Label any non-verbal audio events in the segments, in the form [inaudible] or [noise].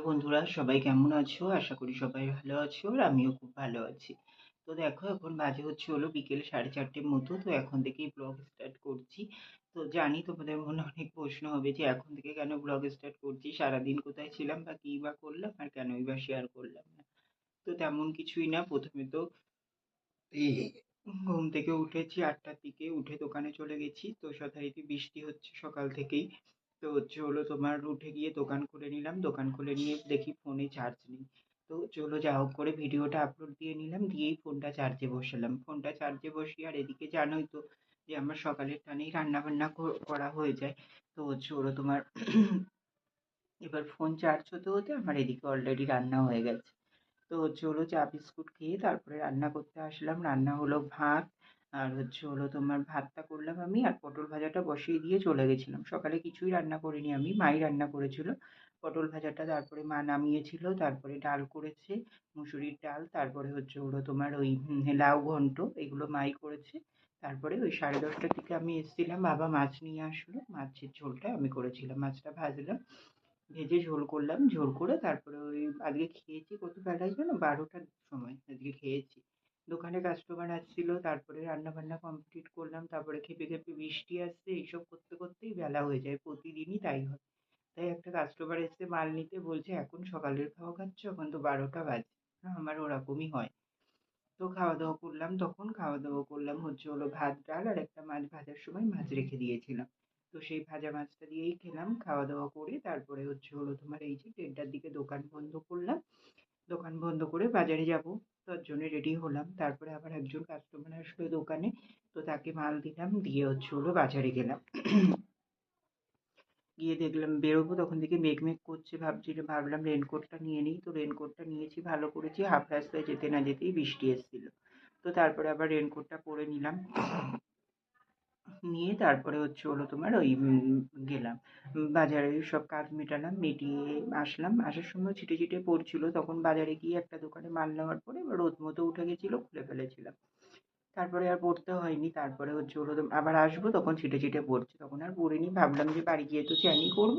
বন্ধুরা, সবাই কেমন আছো? আশা করি সবাই ভালো আছো আর আমিও খুব ভালো আছি। তো দেখো, এখন বাজে হচ্ছে হলো বিকেল 4:30 মতো। তো এখন থেকেই ব্লগ স্টার্ট করছি। তো জানি তোমাদের মনে অনেক প্রশ্ন হবে যে, এখন থেকে কেন ব্লগ স্টার্ট করছি? সারাদিন কোথায় ছিলাম বা কী বা করলাম আর কেনই বা শেয়ার করলাম না। তো তেমন কিছুই না। প্রথমে তো ঘুম থেকে উঠেছি, আটটার দিকে উঠে দোকানে চলে গেছি। তো যথারীতি বৃষ্টি হচ্ছে সকাল থেকেই। তো হচ্ছে হলো তোমার উঠে গিয়ে দোকান খুলে নিলাম। দোকান খুলে নিয়ে দেখি ফোনে চার্জ নেই। তো চলো যা হোক করে ভিডিওটা আপলোড দিয়ে নিলাম। দিয়েই ফোনটা চার্জে বসালাম। ফোনটা চার্জে বসিয়ে আর এদিকে জানোই তো যে আমার সকালের টানেই রান্নাবান্না করা হয়ে যায়। তো হচ্ছে হলো তোমার [coughs] এবার ফোন চার্জ হতে, হতে আমার এদিকে অলরেডি রান্না হয়ে গেছে। তো হচ্ছে হলো চা বিস্কুট খেয়ে তারপরে রান্না করতে আসলাম রান্না হলো ভাত আর হচ্ছে হলো তোমার ভাতটা করলাম আমি আর পটল ভাজাটা বসিয়ে দিয়ে চলে গেছিলাম। সকালে কিছুই রান্না করিনি আমি, মাই রান্না করেছিল। পটল ভাজাটা তারপরে মা নামিয়েছিল, তারপরে ডাল করেছে, মুসুরির ডাল, তারপরে হচ্ছে হলো তোমার ওই লাউ ঘন্ট, এগুলো মাই করেছে। তারপরে ওই সাড়ে দশটার দিকে আমি এসেছিলাম, বাবা মাছ নিয়ে আসলো। মাছের ঝোলটা আমি করেছিলাম, মাছটা ভাজলাম, ভেজে ঝোল করলাম, ঝোল করে তারপরে ওই আজকে খেয়েছি কত বেলায় জানো? বারোটার সময় আজকে খেয়েছি। দোকানে কাস্টমার আসছিল, তারপরে রান্না বান্না কমপ্লিট করলাম, তারপরে খেপে খেপে বৃষ্টি আসছে, এইসব করতে করতেই বেলা হয়ে যায়, প্রতিদিনই তাই হয়। তাই একটা কাস্টমার এসে মাল নিতে বলছে, এখন সকালের খাওয়া খাচ্ছ? এখন তো বারোটা বাজে। আমার ওরকমই হয়। তো খাওয়া দাওয়া করলাম, তখন খাওয়া দাওয়া করলাম হচ্ছে হলো ভাত, ডাল আর একটা মাছ ভাজার সময় মাছ রেখে দিয়েছিলাম। তো সেই ভাজা মাছটা দিয়েই খেলাম, খাওয়া দাওয়া করে তারপরে হচ্ছে হলো তোমার এই যে দেড়টার দিকে দোকান বন্ধ করলাম। দোকান বন্ধ করে বাজারে যাব। তার জন্য রেডি হলাম। তারপরে আবার একজন কাস্টমার আসলো দোকানে। তো তাকে মাল দিলাম। দিয়ে হচ্ছে হলো বাজারে গেলাম। গিয়ে দেখলাম বেরোবো, তখন থেকে মেঘ মেঘ করছে। ভাবছি ভাবলাম রেনকোটটা নিয়ে নিই। তো রেনকোটটা নিয়েছি, ভালো করেছি। হাফ রাস্তায় যেতে না যেতেই বৃষ্টি এসেছিল। তো তারপরে আবার রেনকোটটা পরে নিলাম। নিয়ে তারপরে হচ্ছে হলো তোমার ওই গেলাম। বাজারে সব কাজ মেটালাম, মিটিয়ে আসলাম। আসার সময় ছিটে ছিটে পড়ছিল। তখন বাজারে গিয়ে একটা দোকানে মাল নেওয়ার পরে রোদ মতো উঠে গেছিল, খুলে ফেলেছিলাম। তারপরে আর পড়তে হয়নি। তারপরে হচ্ছে হলো আবার আসব, তখন ছিটে ছিটে পড়ছে। তখন আর পড়িনি। ভাবলাম যে বাড়ি গিয়ে তো চ্যানি করব।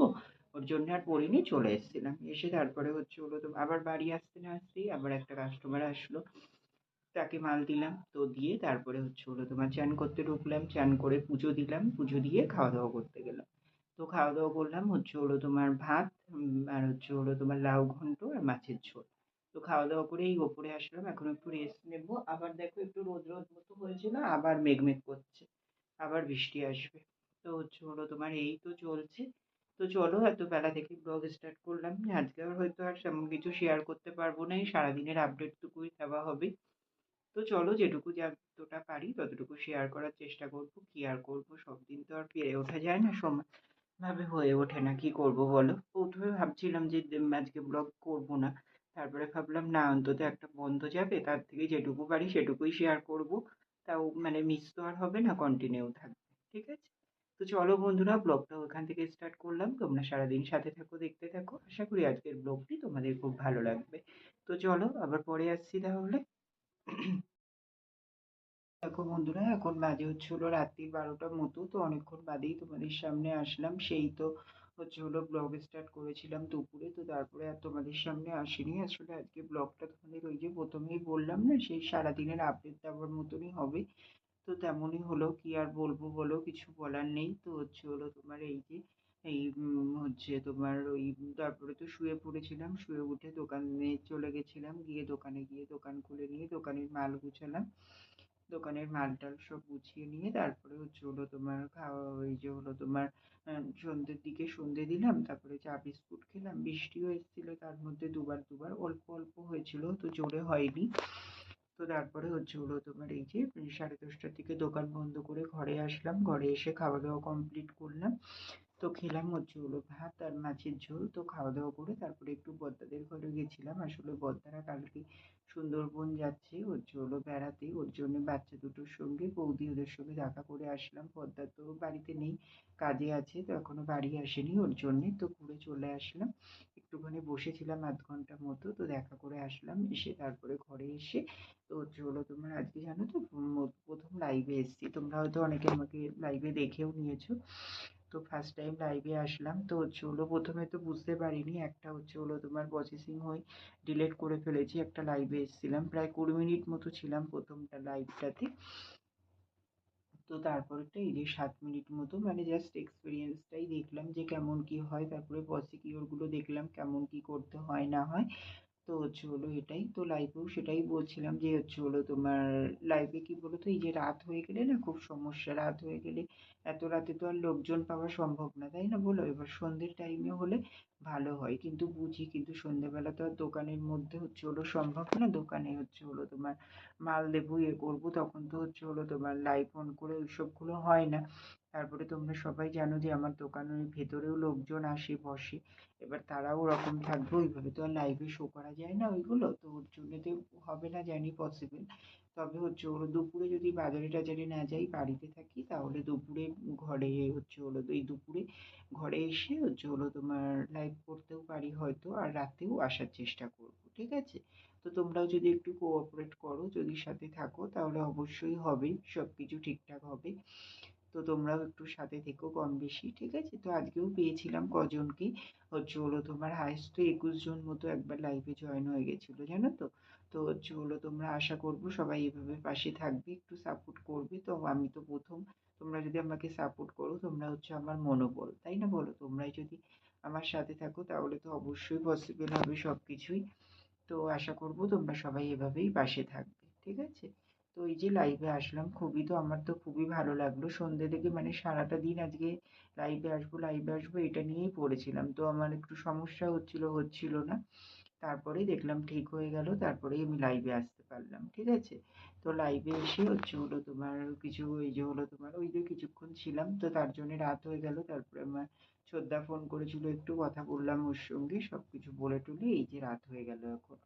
ওর জন্য আর পড়িনি, চলে এসেছিলাম। এসে তারপরে হচ্ছে হলো আবার বাড়ি আসতে না আসতেই আবার একটা কাস্টমার আসলো। তাকে মাল দিলাম। তো দিয়ে তারপরে হচ্ছে হলো তোমার চান করতে ঢুকলাম, চান করে পুজো দিলাম, পুজো দিয়ে খাওয়া দাওয়া করতে গেলাম। তো খাওয়া দাওয়া করলাম, হচ্ছে হলো তোমার ভাত আর হচ্ছে হলো তোমার লাউ ঘন্ট আর মাছের ঝোল। তো খাওয়া দাওয়া করে এই ওপরে আসলাম, এখন একটু রেস্ট নেব। আবার দেখো একটু রোদ রোদ মতো হয়েছে না, আবার মেঘ মেঘ করছে, আবার বৃষ্টি আসবে। তো হচ্ছে হলো তোমার এই তো চলছে। তো চলো, এত বেলা থেকে ব্লগ স্টার্ট করলাম। আজকে আর হয়তো আর তেমন কিছু শেয়ার করতে পারব না, এই সারাদিনের আপডেটটুকুই দেওয়া হবে। তো চলো যেটুকু যতটা পারি ততটুকু শেয়ার করার চেষ্টা করব, কী আর করব, সব দিন তো আর পেরে ওঠা যায় না, সময় ভাবে হয়ে ওঠে না, কি করব বলো? প্রথমে ভাবছিলাম যে আজকে ব্লগ করব না, তারপরে ভাবলাম না, অন্তত একটা বন্ধ যাবে, তার থেকে যেটুকু পারি সেটুকুই শেয়ার করব, তাও মানে মিস তো আর হবে না কন্টিনিউ থাকবে, ঠিক আছে? তো চলো বন্ধুরা ব্লগটা ওখান থেকে স্টার্ট করলাম, তোমরা সারাদিন সাথে থাকো, দেখতে থাকো, আশা করি আজকের ব্লগটি তোমাদের খুব ভালো লাগবে। তো চলো আবার পরে আসছি তাহলে। দেখো বন্ধুরা, এখন বাজে হচ্ছে হলো রাত্রি বারোটার মতো, তো অনেকক্ষণ বাদেই তোমাদের সামনে আসলাম। সেই তো হচ্ছে হলো ব্লগ স্টার্ট করেছিলাম দুপুরে, তো তারপরে আর তোমাদের সামনে আসিনি। আসলে আজকে ব্লগটা তোমাদের ওই যে প্রথমেই বললাম না, সেই সারাদিনের আপডেট দেওয়ার মতনই হবে। তো তেমনই হলো, কি আর বলব বলো, কিছু বলার নেই। তো হচ্ছে হলো তোমার এই যে এই হচ্ছে তোমার ওই, তারপরে তো শুয়ে পড়েছিলাম, শুয়ে উঠে দোকানে চলে গেছিলাম, গিয়ে দোকানে গিয়ে দোকান খুলে নিয়ে দোকানের মাল গুছালাম। দোকানের মাল টাল সব গুছিয়ে নিয়ে তারপরে হচ্ছে হলো তোমার খাওয়া, ওই যে হলো তোমার সন্ধ্যের দিকে সন্ধে দিলাম, তারপরে চা, বিস্কুট খেলাম, বৃষ্টিও এসেছিল তার মধ্যে দুবার দুবার, অল্প অল্প হয়েছিল, তো জোরে হয়নি। তো তারপরে হচ্ছে হলো তোমার এই যে, সাড়ে দশটার দিকে দোকান বন্ধ করে ঘরে আসলাম, ঘরে এসে খাওয়া দাওয়া কমপ্লিট করলাম। তো খেলাম হচ্ছে হলো ভাত আর মাছের ঝোল, তো খাওয়া দাওয়া করে তারপরে একটু বদ্দাদের ঘরে গেছিলাম। আসলে বদ্দারা কালকে সুন্দরবন যাচ্ছে হচ্ছে হলো বেড়াতে, ওর জন্য বাচ্চা দুটোর সঙ্গে, বৌদি ওদের সঙ্গে দেখা করে আসলাম। পদ্মা তো বাড়িতে নেই, কাজে আছে, তো এখনও বাড়ি আসেনি ওর জন্যে, তো ঘুরে চলে আসলাম। একটুখানি বসেছিলাম আধ ঘণ্টা মতো, তো দেখা করে আসলাম, এসে তারপরে ঘরে এসে, তো হচ্ছে হলো তোমার আজকে জানো তো, প্রথম লাইভে এসেছি। তোমরা হয়তো অনেকে আমাকে লাইভে দেখেও নিয়েছো। তো ফার্স্ট টাইম লাইভে আসলাম। তো হচ্ছে হলো প্রথমে তো বুঝতে পারিনি, একটা হচ্ছে হলো তোমার প্রসেসিং হয়ে ডিলেট করে ফেলেছি, একটা লাইভে এসেছিলাম। প্রায় কুড়ি মিনিট মতো ছিলাম প্রথমটা লাইভটাতে তো তারপরেরটা এই যে সাত মিনিট মতো মানে জাস্ট এক্সপিরিয়েন্সটাই দেখলাম যে কেমন কী হয়, তারপরে প্রসিকিওরগুলো দেখলাম কেমন কী করতে হয়, না হয়। তো হচ্ছে হলো এটাই তো লাইভেও সেটাই বলছিলাম যে হচ্ছে হলো তোমার লাইভে কী বলো তো এই যে রাত হয়ে গেলে না খুব সমস্যা। রাত হয়ে গেলে এত রাতে তো আর লোকজন পাওয়া সম্ভব না, তাই না বলো? এবার সন্ধ্যের টাইমে হলে ভালো হয়। কিন্তু বুঝি কিন্তু সন্ধ্যেবেলা তো আর দোকানের মধ্যে হচ্ছে হলো সম্ভব না। দোকানে হচ্ছে হলো তোমার মাল দেবো ইয়ে করব, তখন তো হচ্ছে হলো তোমার লাইভ অন করে ওইসবগুলো হয় না। তারপরে তোমরা সবাই জানো যে আমার দোকানের ভেতরেও লোকজন আসে, বসে। এবার তারাও ওরকম থাকবে, ওইভাবে তো আর লাইভে শো করা যায় না ওইগুলো। তো ওর জন্যে তো হবে না, জানি পসিবল তবে হচ্ছে হলো দুপুরে যদি বাজারে টাজারে না যাই, বাড়িতে থাকি, তাহলে দুপুরে ঘরে হচ্ছে হলো এই দুপুরে ঘরে এসে হচ্ছে হলো তোমার লাইভ করতেও পারি হয়তো, আর রাতেও আসার চেষ্টা করব, ঠিক আছে? তো তোমরাও যদি একটু কোঅপারেট করো, যদি সাথে থাকো, তাহলে অবশ্যই হবে সব কিছু ঠিকঠাক হবে। তো তোমরাও একটু সাথে থেকো কম বেশি, ঠিক আছে? তো আজকেও পেয়েছিলাম কজনকে। হচ্ছে হলো তোমার হায়েস্ট তো একুশ জন মতো একবার লাইভে জয়েন হয়ে গেছিল, জানো তো? তো হচ্ছে হলো তোমরা আশা করব সবাই এভাবে পাশে থাকবে, একটু সাপোর্ট করবে। তো আমি তো প্রথম, তোমরা যদি আমাকে সাপোর্ট করো, তোমরা হচ্ছে আমার মনোবল, তাই না বলো? তোমরাই যদি আমার সাথে থাকো, তাহলে তো অবশ্যই পসিবল হবে সব কিছুই তো আশা করব তোমরা সবাই এভাবেই পাশে থাকবে, ঠিক আছে? তো এই যে লাইভে আসলাম, খুবই তো আমার তো খুবই ভালো লাগল। সন্ধ্যে থেকে মানে সারাটা দিন আজকে লাইভে আসব লাইভে আসব, এটা নিয়েই পড়েছিলাম। তো আমার একটু সমস্যা হচ্ছিল হচ্ছিল না। তারপরে দেখলাম ঠিক হয়ে গেল, তারপরেই আমি লাইভে আসতে পারলাম, ঠিক আছে? তো লাইভে এসে হচ্ছে হলো তোমার কিছু ওই যে হলো তোমার ওই যে কিছুক্ষণ ছিলাম, তো তার জন্য রাত হয়ে গেল। তারপরে আমার শ্রদ্ধা ফোন করেছিল, একটু কথা বললাম ওর সঙ্গে সব কিছু বলে টলে এই যে রাত হয়ে গেল এখন।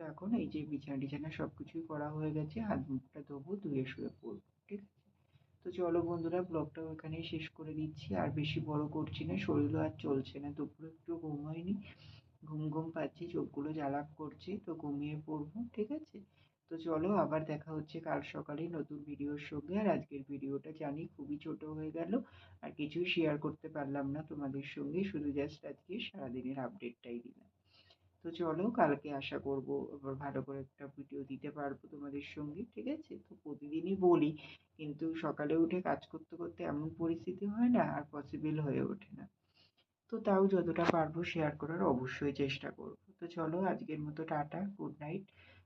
তো এখন এই যে বিছানা টিছানা সব কিছুই করা হয়ে গেছে, হাত মুখটা ধোবো, ধুয়ে শুয়ে পড়ব, ঠিক আছে? তো চলো বন্ধুরা, ব্লগটাও এখানেই শেষ করে দিচ্ছি। আর বেশি বড় করছি না, শরীরও আর চলছে না, দুপুরে একটু ঘুম হয়নি। ঘুম ঘুম পাচ্ছি, চোখগুলো জ্বালাপ করছে, তো ঘুমিয়ে পড়ব, ঠিক আছে? তো চলো, আবার দেখা হচ্ছে কাল সকালে নতুন ভিডিওর সঙ্গে। আর আজকের ভিডিওটা জানি খুবই ছোট হয়ে গেল, আর কিছুই শেয়ার করতে পারলাম না তোমাদের সঙ্গে। শুধু জাস্ট আজকে সারাদিনের আপডেটটাই দিলাম। তো চলো কালকে আশা করব আবার ভালো করে একটা ভিডিও দিতে পারব তোমাদের সঙ্গে, ঠিক আছে? তো প্রতিদিনই বলি, কিন্তু সকালে উঠে কাজ করতে করতে এমন পরিস্থিতি হয় না আর পসিবল হয়ে ওঠে না। তো তাও যতটা পারব শেয়ার করার অবশ্যই চেষ্টা করব। তো চলো আজকের মতো টাটা গুড নাইট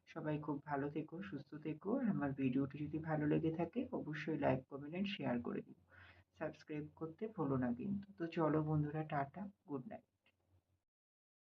সবাই খুব ভালো থেকো, সুস্থ থেকো। আর আমার ভিডিওটি যদি ভালো লেগে থাকে, অবশ্যই লাইক কমেন্ট শেয়ার করে দিও। সাবস্ক্রাইব করতে ভুলো না কিন্তু। তো চলো বন্ধুরা, টাটা গুড নাইট